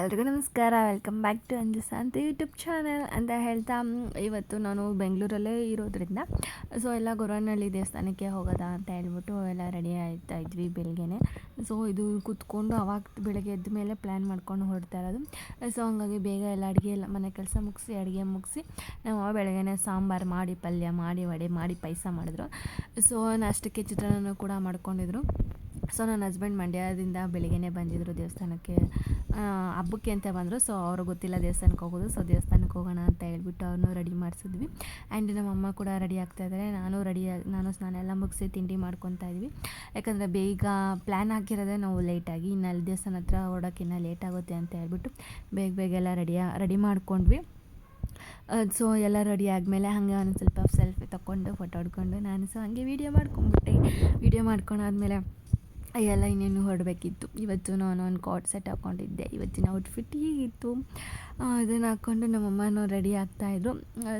ಎಲ್ರಿಗೂ ನಮಸ್ಕಾರ. Welcome back to ಅಂಜಸ್ ಅಂತ ಯೂಟ್ಯೂಬ್ ಚಾನಲ್ ಅಂತ ಹೇಳ್ತಾ ಇವತ್ತು ನಾನು ಬೆಂಗಳೂರಲ್ಲೇ ಇರೋದ್ರಿಂದ ಸೊ ಎಲ್ಲ ಗೊರವನಹಳ್ಳಿ ದೇವಸ್ಥಾನಕ್ಕೆ ಹೋಗೋದಾ ಅಂತ ಹೇಳ್ಬಿಟ್ಟು ಎಲ್ಲ ರೆಡಿ ಆಯ್ತಾ ಇದ್ವಿ ಬೆಳಗ್ಗೆನೆ. ಸೊ ಇದು ಕೂತ್ಕೊಂಡು ಅವಾಗ ಬೆಳಗ್ಗೆ ಎದ್ದ ಮೇಲೆ ಪ್ಲ್ಯಾನ್ ಮಾಡ್ಕೊಂಡು ಹೊರಡ್ತಾ ಇರೋದು. ಸೊ ಹಂಗಾಗಿ ಬೇಗ ಎಲ್ಲ ಅಡುಗೆ ಎಲ್ಲ, ಮನೆ ಕೆಲಸ ಮುಗಿಸಿ, ಅಡುಗೆ ಮುಗಿಸಿ, ನಾವು ಬೆಳಗ್ಗೆನೆ ಸಾಂಬಾರು ಮಾಡಿ, ಪಲ್ಯ ಮಾಡಿ, ವಡೆ ಮಾಡಿ, ಪಾಯಸ ಮಾಡಿದ್ರು. ಸೊ ನಾಷ್ಟಕ್ಕೆ ಚಿತ್ರಾನ್ನ ಕೂಡ ಮಾಡ್ಕೊಂಡಿದ್ರು. ಸೊ ನನ್ನ ಹಸ್ಬೆಂಡ್ ಮಂಡ್ಯದಿಂದ ಬೆಳಿಗ್ಗೆನೇ ಬಂದಿದ್ದರು ದೇವಸ್ಥಾನಕ್ಕೆ. ಹಬ್ಬಕ್ಕೆ ಅಂತ ಬಂದರು. ಸೊ ಅವರು ಗೊತ್ತಿಲ್ಲ ದೇವಸ್ಥಾನಕ್ಕೆ ಹೋಗೋದು. ಸೊ ದೇವಸ್ಥಾನಕ್ಕೆ ಹೋಗೋಣ ಅಂತ ಹೇಳ್ಬಿಟ್ಟು ಅವ್ರನ್ನೂ ರೆಡಿ ಮಾಡಿಸಿದ್ವಿ. ಆ್ಯಂಡ್ ನಮ್ಮಮ್ಮ ಕೂಡ ರೆಡಿ ಆಗ್ತಾ ಇದ್ದಾರೆ. ನಾನು ರೆಡಿ ನಾನು ಸ್ನಾನ ಎಲ್ಲ ಮುಗಿಸಿ ತಿಂಡಿ ಮಾಡ್ಕೊತಾ ಇದ್ವಿ. ಯಾಕಂದರೆ ಬೇಗ ಪ್ಲ್ಯಾನ್ ಹಾಕಿರೋದೇ ನಾವು ಲೇಟಾಗಿ. ಇನ್ನು ಅಲ್ಲಿ ದೇವಸ್ಥಾನ ಹತ್ರ ಹೊರಡೋಕೆ ಲೇಟ್ ಆಗುತ್ತೆ ಅಂತ ಹೇಳ್ಬಿಟ್ಟು ಬೇಗ ಬೇಗ ಎಲ್ಲ ರೆಡಿಯಾ ರೆಡಿ ಮಾಡ್ಕೊಂಡ್ವಿ. ಸೊ ಎಲ್ಲ ರೆಡಿ ಆದಮೇಲೆ ಹಾಗೆ ಒಂದು ಸ್ವಲ್ಪ ಸೆಲ್ಫಿ ತೊಗೊಂಡು ಫೋಟೋ ಹೊಡ್ಕೊಂಡು ನಾನು ಸೊ ಹಾಗೆ ವೀಡಿಯೋ ಮಾಡ್ಕೊಂಬಿಟ್ಟೆ ವೀಡಿಯೋ ಮಾಡ್ಕೊಂಡಾದ್ಮೇಲೆ ಎಲ್ಲ ಇನ್ನೇನು ಹೊಡಬೇಕಿತ್ತು. ಇವತ್ತು ನಾನು ಒಂದು ಕಾಟ್ ಸೆಟ್ ಹಾಕ್ಕೊಂಡಿದ್ದೆ ಇವತ್ತಿನ ಔಟ್ಫಿಟ್ ಹೀಗಿತ್ತು? ಅದನ್ನು ಹಾಕ್ಕೊಂಡು ನಮ್ಮಮ್ಮನೂ ರೆಡಿ ಆಗ್ತಾಯಿದ್ರು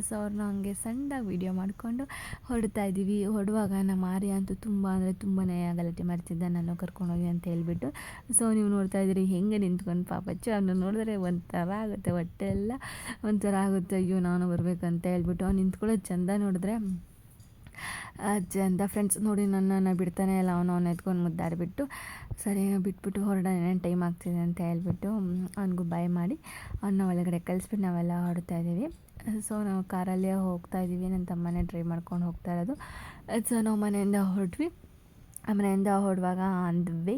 ಸೊ ಅವ್ರನ್ನ ಹಂಗೆ ಸಣ್ಣದಾಗಿ ವೀಡಿಯೋ ಮಾಡಿಕೊಂಡು ಹೊರಡ್ತಾ ಇದ್ದೀವಿ. ಹೊರಡುವಾಗ ನಮ್ಮ ಆರ್ಯ ಅಂತೂ ತುಂಬ ಅಂದರೆ ತುಂಬಾ ಗಲಾಟೆ ಮಾಡ್ತಿದ್ದ ನಾನು ಕರ್ಕೊಂಡೋಗಿ ಅಂತ ಹೇಳ್ಬಿಟ್ಟು. ಸೊ ನೀವು ನೋಡ್ತಾ ಇದ್ದೀರಿ, ಹೆಂಗೆ ನಿಂತ್ಕೊಂಡು ಪಾಪಚ್ಚು ಅವನು ನೋಡಿದ್ರೆ ಒಂಥರ ಆಗುತ್ತೆ, ಹೊಟ್ಟೆ ಎಲ್ಲ ಒಂಥರ ಆಗುತ್ತೆ. ಅಯ್ಯೋ, ನಾನು ಬರಬೇಕಂತ ಹೇಳ್ಬಿಟ್ಟು ಅವ್ನು ನಿಂತ್ಕೊಳ್ಳೋದು ಚಂದ ನೋಡಿದ್ರೆ ಚಂದ ಫ್ರೆಂಡ್ಸ್ ನೋಡಿ ನನ್ನನ್ನು ಬಿಡ್ತಾನೆ ಇಲ್ಲ, ಅವನು ಅವನು ಎತ್ಕೊಂಡು ಮುದ್ದಾಡಿಬಿಟ್ಟು, ಸರಿ, ಬಿಟ್ಬಿಟ್ಟು ಹೊರಡ ಏನೇನು ಟೈಮ್ ಆಗ್ತಿದೆ ಅಂತ ಹೇಳ್ಬಿಟ್ಟು ಅವನಿಗೂ ಬೈ ಮಾಡಿ ಅವನ್ನ ಒಳಗಡೆ ಕಳಿಸ್ಬಿಟ್ಟು ನಾವೆಲ್ಲ ಹೊರಡ್ತಾ ಇದ್ದೀವಿ. ಸೊ ನಾವು ಕಾರಲ್ಲೇ ಹೋಗ್ತಾ ಇದ್ದೀವಿ ನನ್ನ ತಮ್ಮನೇ ಡ್ರೈವ್ ಮಾಡ್ಕೊಂಡು ಹೋಗ್ತಾ ಇರೋದು. ಸೊ ನಾವು ಮನೆಯಿಂದ ಹೊರಟ್ವಿ. ಮನೆಯಿಂದ ಹೊರಡುವಾಗ ಆನ್ ದ ವೇ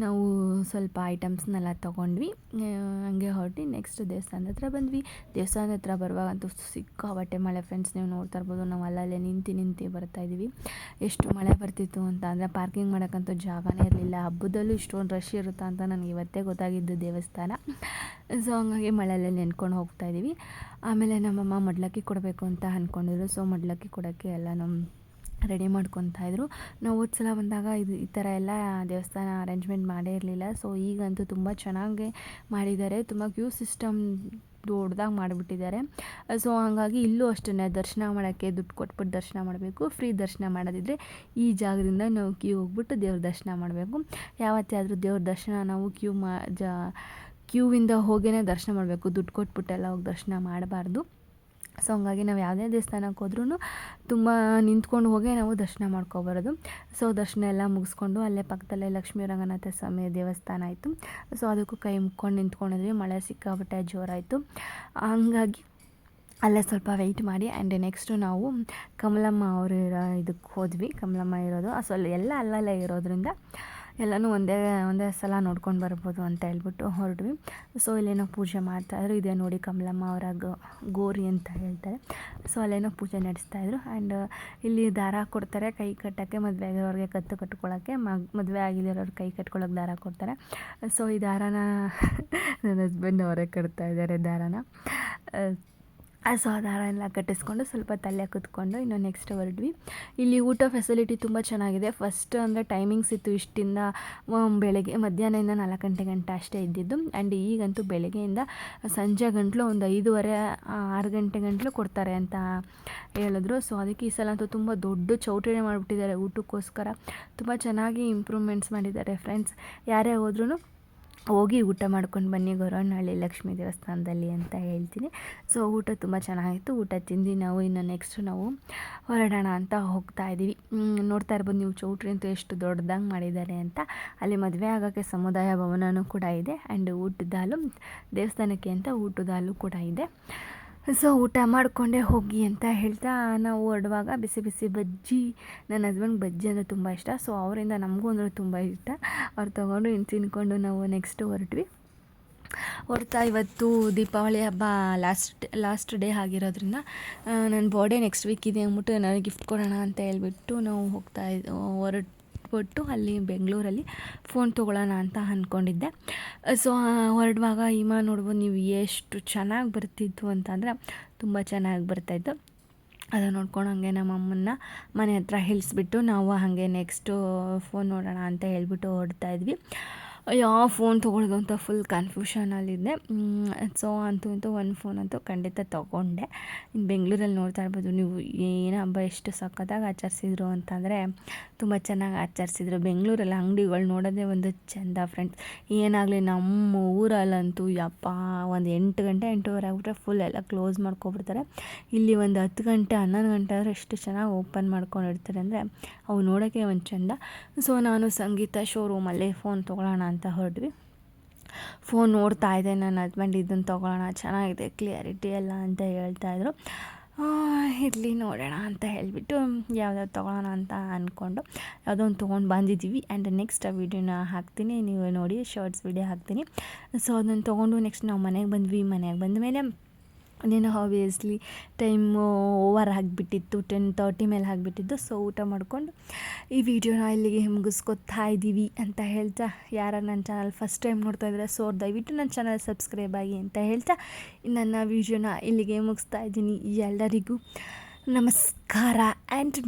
ನಾವು ಸ್ವಲ್ಪ ಐಟಮ್ಸ್ನೆಲ್ಲ ತೊಗೊಂಡ್ವಿ. ಹಂಗೆ ಹೊರಟಿ ನೆಕ್ಸ್ಟ್ ದೇವಸ್ಥಾನದ ಹತ್ರ ಬಂದ್ವಿ. ದೇವಸ್ಥಾನದ ಹತ್ರ ಬರುವಾಗಂತೂ ಸಿಕ್ಕಾಬಟ್ಟೆ ಮಳೆ ಫ್ರೆಂಡ್ಸ್ ನೀವು ನೋಡ್ತಾ ಇರ್ಬೋದು. ನಾವು ಅಲ್ಲಲ್ಲೇ ನಿಂತು ನಿಂತು ಇದ್ದೀವಿ. ಎಷ್ಟು ಮಳೆ ಬರ್ತಿತ್ತು ಅಂತ ಅಂದರೆ ಪಾರ್ಕಿಂಗ್ ಮಾಡೋಕ್ಕಂತೂ ಜಾಗನೇ ಇರಲಿಲ್ಲ. ಹಬ್ಬದಲ್ಲೂ ಇಷ್ಟೊಂದು ರಶ್ ಇರುತ್ತಾ ಅಂತ ನನಗೆ ಇವತ್ತೇ ಗೊತ್ತಾಗಿದ್ದು ದೇವಸ್ಥಾನ. ಸೊ ಹಂಗಾಗಿ ಮಳೆಯಲ್ಲೇ ನೆನ್ಕೊಂಡು ಹೋಗ್ತಾ ಇದ್ದೀವಿ. ಆಮೇಲೆ ನಮ್ಮಮ್ಮ ಮಡ್ಲಕ್ಕಿ ಕೊಡಬೇಕು ಅಂತ ಅಂದ್ಕೊಂಡಿದ್ರು ಸೊ ಮಡ್ಲಕ್ಕಿ ಕೊಡೋಕ್ಕೆ ಎಲ್ಲ ನಮ್ಮ ರೆಡಿ ಮಾಡ್ಕೊತಾ ಇದ್ರು. ನಾವು ಹೋದ ಸಲ ಬಂದಾಗ ಇದು ಈ ಥರ ಎಲ್ಲ ದೇವಸ್ಥಾನ ಅರೇಂಜ್ಮೆಂಟ್ ಮಾಡೇ ಇರಲಿಲ್ಲ. ಸೊ ಈಗಂತೂ ತುಂಬ ಚೆನ್ನಾಗಿ ಮಾಡಿದ್ದಾರೆ. ತುಂಬ ಕ್ಯೂ ಸಿಸ್ಟಮ್ ದೊಡ್ಡದಾಗಿ ಮಾಡಿಬಿಟ್ಟಿದ್ದಾರೆ. ಸೊ ಹಾಗಾಗಿ ಇಲ್ಲೂ ಅಷ್ಟೇ ದರ್ಶನ ಮಾಡೋಕ್ಕೆ ದುಡ್ಡು ಕೊಟ್ಬಿಟ್ಟು ದರ್ಶನ ಮಾಡಬೇಕು. ಫ್ರೀ ದರ್ಶನ ಮಾಡೋದಿದ್ರೆ ಈ ಜಾಗದಿಂದ ನಾವು ಕ್ಯೂ ಹೋಗ್ಬಿಟ್ಟು ದೇವ್ರ ದರ್ಶನ ಮಾಡಬೇಕು. ಯಾವತ್ತೇ ಆದರೂ ದೇವ್ರ ದರ್ಶನ ನಾವು ಕ್ಯೂ ಮಾ ಜಾ ಕ್ಯೂವಿಂದ ಹೋಗೇ ದರ್ಶನ ಮಾಡಬೇಕು. ದುಡ್ಡು ಕೊಟ್ಬಿಟ್ಟೆಲ್ಲ ಹೋಗಿ ದರ್ಶನ ಮಾಡಬಾರ್ದು. ಸೊ ಹಂಗಾಗಿ ನಾವು ಯಾವುದೇ ದೇವಸ್ಥಾನಕ್ಕೆ ಹೋದ್ರೂ ತುಂಬ ನಿಂತ್ಕೊಂಡು ಹೋಗಿ ನಾವು ದರ್ಶನ ಮಾಡ್ಕೊಬರೋದು. ಸೊ ದರ್ಶನ ಎಲ್ಲ ಮುಗಿಸ್ಕೊಂಡು ಅಲ್ಲೇ ಪಕ್ಕದಲ್ಲೇ ಲಕ್ಷ್ಮೀ ರಂಗನಾಥ ಸ್ವಾಮಿ ದೇವಸ್ಥಾನ ಆಯಿತು. ಸೊ ಅದಕ್ಕೂ ಕೈ ಮುಕ್ಕೊಂಡು ನಿಂತ್ಕೊಂಡಿದ್ವಿ. ಮಳೆ ಸಿಕ್ಕಾಬಿಟ್ಟೆ ಜೋರಾಯಿತು. ಹಂಗಾಗಿ ಅಲ್ಲೇ ಸ್ವಲ್ಪ ವೆಯ್ಟ್ ಮಾಡಿ ಆ್ಯಂಡ್ ನೆಕ್ಸ್ಟು ನಾವು ಕಮಲಮ್ಮ ಅವರು ಇರೋ ಇದಕ್ಕೆ ಹೋದ್ವಿ. ಕಮಲಮ್ಮ ಇರೋದು. ಸೊ ಎಲ್ಲ ಅಲ್ಲಲ್ಲೇ ಇರೋದ್ರಿಂದ ಎಲ್ಲನೂ ಒಂದೇ ಒಂದೇ ಸಲ ನೋಡ್ಕೊಂಡು ಬರ್ಬೋದು ಅಂತ ಹೇಳ್ಬಿಟ್ಟು ಹೊರಟ್ವಿ. ಸೊ ಇಲ್ಲೇನೋ ಪೂಜೆ ಮಾಡ್ತಾಯಿದ್ರು ಇದೇ ನೋಡಿ ಕಮಲಮ್ಮ ಅವರ ಗೋರಿ ಅಂತ ಹೇಳ್ತಾರೆ. ಸೊ ಅಲ್ಲೇನೋ ಪೂಜೆ ನಡೆಸ್ತಾಯಿದ್ರು ಆ್ಯಂಡ್ ಇಲ್ಲಿ ದಾರ ಕೊಡ್ತಾರೆ ಕೈ ಕಟ್ಟೋಕ್ಕೆ, ಮದುವೆ ಆಗಿರೋರಿಗೆ ಕತ್ತು ಕಟ್ಕೊಳ್ಳೋಕ್ಕೆ ಮದುವೆ ಆಗಿರೋರು ಕೈ ಕಟ್ಕೊಳ್ಳೋಕೆ ದಾರ ಕೊಡ್ತಾರೆ. ಸೊ ಈ ದಾರನ ನನ್ನ ಹಸ್ಬೆಂಡ್ ಅವರೇ ಕಟ್ತಾ ಇದ್ದಾರೆ ದಾರನ. ಸೊ ಆ ಎಲ್ಲ ಕಟ್ಟಿಸ್ಕೊಂಡು ಸ್ವಲ್ಪ ತಲೆ ಕುತ್ಕೊಂಡು ಇನ್ನು ನೆಕ್ಸ್ಟ್ ಹೊರಡ್ವಿ. ಇಲ್ಲಿ ಊಟ ಫೆಸಿಲಿಟಿ ತುಂಬ ಚೆನ್ನಾಗಿದೆ. ಫಸ್ಟ್ ಅಂದರೆ ಟೈಮಿಂಗ್ಸ್ ಇತ್ತು ಇಷ್ಟಿಂದ ಬೆಳಗ್ಗೆ, ಮಧ್ಯಾಹ್ನದಿಂದ ನಾಲ್ಕು ಗಂಟೆ ಗಂಟೆ ಅಷ್ಟೇ ಇದ್ದಿದ್ದು. ಆ್ಯಂಡ್ ಈಗಂತೂ ಬೆಳಗ್ಗೆಯಿಂದ ಸಂಜೆ ಗಂಟಲು ಒಂದು ಐದೂವರೆ ಆರು ಗಂಟೆ ಗಂಟಲು ಕೊಡ್ತಾರೆ ಅಂತ ಹೇಳಿದ್ರು. ಸೊ ಅದಕ್ಕೆ ಈ ಸಲ ಅಂತೂ ತುಂಬ ದೊಡ್ಡ ಚೌಟರಿ ಮಾಡಿಬಿಟ್ಟಿದ್ದಾರೆ ಊಟಕ್ಕೋಸ್ಕರ. ತುಂಬ ಚೆನ್ನಾಗಿ ಇಂಪ್ರೂವ್ಮೆಂಟ್ಸ್ ಮಾಡಿದ್ದಾರೆ ಫ್ರೆಂಡ್ಸ್ ಯಾರೇ ಹೋದ್ರೂ ಹೋಗಿ ಊಟ ಮಾಡ್ಕೊಂಡು ಬನ್ನಿ ಗೊರವನಹಳ್ಳಿ ಲಕ್ಷ್ಮೀ ದೇವಸ್ಥಾನದಲ್ಲಿ ಅಂತ ಹೇಳ್ತೀನಿ. ಸೊ ಊಟ ತುಂಬ ಚೆನ್ನಾಗಿತ್ತು. ಊಟ ತಿಂದು ನಾವು ಇನ್ನು ನೆಕ್ಸ್ಟ್ ನಾವು ಹೊರಡೋಣ ಅಂತ ಹೋಗ್ತಾ ಇದ್ದೀವಿ. ನೋಡ್ತಾ ಇರ್ಬೋದು ನೀವು ಚೌಟ್ರಿ ಅಂತೂ ಎಷ್ಟು ದೊಡ್ಡದಾಗಿ ಮಾಡಿದ್ದಾರೆ ಅಂತ. ಅಲ್ಲಿ ಮದುವೆ ಆಗೋಕ್ಕೆ ಸಮುದಾಯ ಭವನವೂ ಕೂಡ ಇದೆ. ಆ್ಯಂಡ್ ಊಟದ ಹಾಲು ದೇವಸ್ಥಾನಕ್ಕೆ ಅಂತ ಊಟದ ಹಾಲು ಕೂಡ ಇದೆ. ಸೊ ಊಟ ಮಾಡಿಕೊಂಡೇ ಹೋಗಿ ಅಂತ ಹೇಳ್ತಾ ನಾವು ಹೊರಡುವಾಗ ಬಿಸಿ ಬಿಸಿ ಬಜ್ಜಿ, ನನ್ನ ಹಸ್ಬೆಂಡ್ಗೆ ಬಜ್ಜಿ ಅಂದರೆ ತುಂಬ ಇಷ್ಟ. ಸೊ ಅವರಿಂದ ನಮಗೂ ಅಂದರೆ ತುಂಬ ಇಷ್ಟ. ಅವ್ರು ತೊಗೊಂಡು ಇನ್ನು ತಿನ್ಕೊಂಡು ನಾವು ನೆಕ್ಸ್ಟ್ ಹೊರಟ್ವಿ. ಹೊರ್ತಾ ಇವತ್ತು ದೀಪಾವಳಿ ಹಬ್ಬ ಲಾಸ್ಟ್ ಲಾಸ್ಟ್ ಡೇ ಆಗಿರೋದ್ರಿಂದ ನನ್ನ ಬರ್ಡೇ ನೆಕ್ಸ್ಟ್ ವೀಕ್ ಇದೆ ಅಂದ್ಬಿಟ್ಟು ನನಗೆ ಗಿಫ್ಟ್ ಕೊಡೋಣ ಅಂತ ಹೇಳ್ಬಿಟ್ಟು ನಾವು ಹೋಗ್ತಾ ಇದ್ದು ಹೊರಟ್ಬಿಟ್ಟು ಅಲ್ಲಿ ಬೆಂಗಳೂರಲ್ಲಿ ಫೋನ್ ತೊಗೊಳ್ಳೋಣ ಅಂತ ಅಂದ್ಕೊಂಡಿದ್ದೆ ಸೊ ಹೊರಡುವಾಗ, ಹಿಮ ನೋಡ್ಬೋದು ನೀವು ಎಷ್ಟು ಚೆನ್ನಾಗಿ ಬರ್ತಿತ್ತು ಅಂತಂದರೆ ತುಂಬ ಚೆನ್ನಾಗಿ ಬರ್ತಾಯಿತ್ತು ಅದನ್ನು ನೋಡ್ಕೊಂಡು ಹಾಗೆ ನಮ್ಮ ಅಮ್ಮನ್ನ ಮನೆ ಹತ್ರ ಇಳಿಸ್ಬಿಟ್ಟು ನಾವು ಹಾಗೆ ನೆಕ್ಸ್ಟು ಫೋನ್ ನೋಡೋಣ ಅಂತ ಹೇಳ್ಬಿಟ್ಟು ಹೊರಡ್ತಾ ಯಾವ ಫೋನ್ ತೊಗೊಳ್ಳೋದು ಅಂತ ಫುಲ್ ಕನ್ಫ್ಯೂಷನಲ್ಲಿದ್ದೆ ಸೊ ಅಂತೂ ಅಂತೂ ಒಂದು ಫೋನ್ ಅಂತೂ ಖಂಡಿತ ತೊಗೊಂಡೆ. ಇನ್ನು ಬೆಂಗಳೂರಲ್ಲಿ ನೋಡ್ತಾ ಇರ್ಬೋದು, ನೀವು ಏನು ಹಬ್ಬ ಎಷ್ಟು ಸಖತ್ತಾಗಿ ಆಚರಿಸಿದ್ರು ಅಂತಂದರೆ ತುಂಬ ಚೆನ್ನಾಗಿ ಆಚರಿಸಿದ್ರು. ಬೆಂಗಳೂರಲ್ಲಿ ಅಂಗಡಿಗಳು ನೋಡೋದೇ ಒಂದು ಚೆಂದ ಫ್ರೆಂಡ್ಸ್ ಏನಾಗಲಿ ನಮ್ಮ ಊರಲ್ಲಂತೂ ಯಪ್ಪ, ಒಂದು ಎಂಟು ಗಂಟೆ, ಎಂಟೂವರೆ ಆಗ್ಬಿಟ್ರೆ ಫುಲ್ ಎಲ್ಲ ಕ್ಲೋಸ್ ಮಾಡ್ಕೊಬಿಡ್ತಾರೆ. ಇಲ್ಲಿ ಒಂದು ಹತ್ತು ಗಂಟೆ, ಹನ್ನೊಂದು ಗಂಟೆ ಆದರೆ ಎಷ್ಟು ಚೆನ್ನಾಗಿ ಓಪನ್ ಮಾಡ್ಕೊಂಡಿರ್ತಾರೆ ಅಂದರೆ ಅವು ನೋಡೋಕ್ಕೆ ಒಂದು ಚೆಂದ. ಸೊ ನಾನು ಸಂಗೀತ ಶೋರೂಮಲ್ಲೇ ಫೋನ್ ತೊಗೊಳ್ಳೋಣ ಹೊರಟ್ವಿ. ಫೋನ್ ನೋಡ್ತಾ ಇದ್ದೆ, ನನ್ನ ಹಸ್ಬೆಂಡ್ ಇದನ್ನು ತೊಗೊಳ್ಳೋಣ, ಚೆನ್ನಾಗಿದೆ ಕ್ಲಿಯರಿಟಿ ಎಲ್ಲ ಅಂತ ಹೇಳ್ತಾಯಿದ್ರು ಇರಲಿ ನೋಡೋಣ ಅಂತ ಹೇಳಿಬಿಟ್ಟು, ಯಾವ್ದಾದ್ರು ತೊಗೊಳ್ಳೋಣ ಅಂತ ಅಂದ್ಕೊಂಡು ಯಾವುದೋ ಒಂದು ತೊಗೊಂಡು ಬಂದಿದ್ದೀವಿ. ಆ್ಯಂಡ್ ನೆಕ್ಸ್ಟ್ ಆ ವಿಡಿಯೋನ ಹಾಕ್ತೀನಿ, ನೀವು ನೋಡಿ ಶಾರ್ಟ್ಸ್ ವಿಡಿಯೋ ಹಾಕ್ತೀನಿ. ಸೊ ಅದನ್ನು ತೊಗೊಂಡು ನೆಕ್ಸ್ಟ್ ನಾವು ಮನೆಗೆ ಬಂದ್ವಿ. ಮನೆಗೆ ಬಂದ ಮೇಲೆ ಅದೇನೋ ಆಬ್ವಿಯಸ್ಲಿ ಟೈಮು ಓವರ್ ಆಗಿಬಿಟ್ಟಿತ್ತು ಟೆನ್ ತರ್ಟಿ ಮೇಲೆ ಆಗಿಬಿಟ್ಟಿದ್ದು ಸೊ ಊಟ ಮಾಡಿಕೊಂಡು ಈ ವಿಡಿಯೋನ ಇಲ್ಲಿಗೆ ಮುಗಿಸ್ಕೊತಾ ಇದ್ದೀವಿ ಅಂತ ಹೇಳ್ತಾ ಯಾರ ನನ್ನ ಚಾನಲ್ ಫಸ್ಟ್ ಟೈಮ್ ನೋಡ್ತಾ ಇದ್ದಾರೆ ಸೊ ದಯವಿಟ್ಟು ನನ್ನ ಚಾನಲ್ ಸಬ್ಸ್ಕ್ರೈಬ್ ಆಗಿ ಅಂತ ಹೇಳ್ತಾ, ನನ್ನ ವಿಡಿಯೋನ ಇಲ್ಲಿಗೆ ಮುಗಿಸ್ತಾ ಇದ್ದೀನಿ. ಎಲ್ಲರಿಗೂ ನಮಸ್ಕಾರ ಆ್ಯಂಡ್